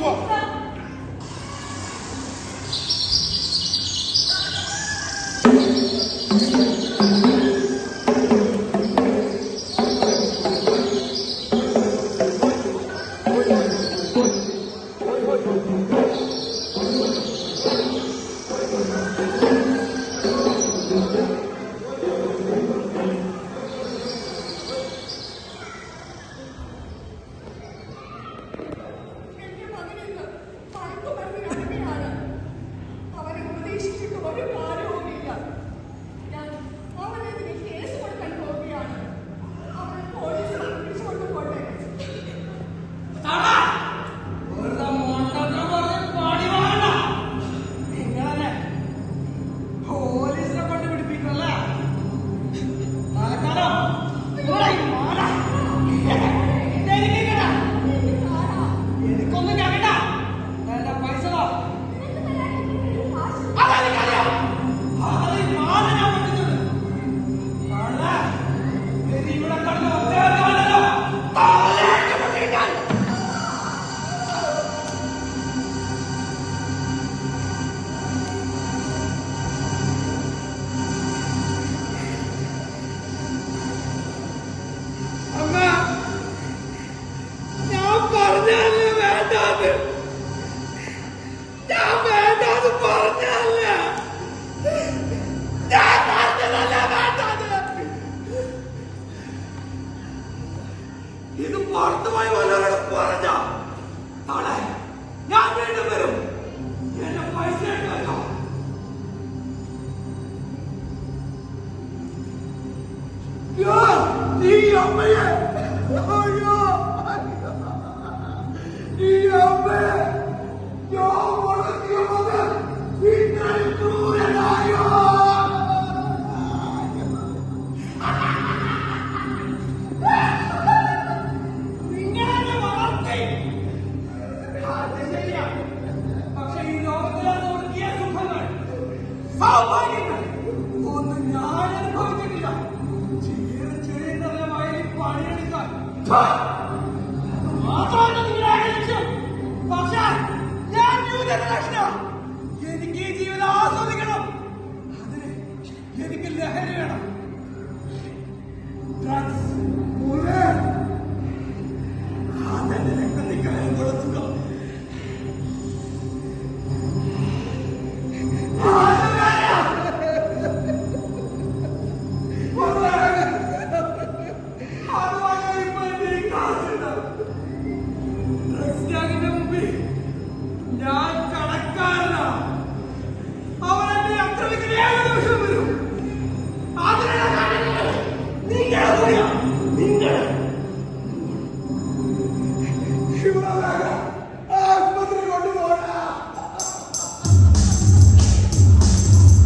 Pourquoi സ്വാർത്ഥമായി ഒരാളെ പറഞ്ഞ നാളെ ഞാൻ വീണ്ടും വരും. എന്റെ പൈസ എടുക്കാം അമ്മയെ. അയ്യോ. എനിക്ക് ഈ ജീവിതം ആസ്വദിക്കണം അതിന് എനിക്ക് ലഹരി വേണം ഡ്രഗ്സ്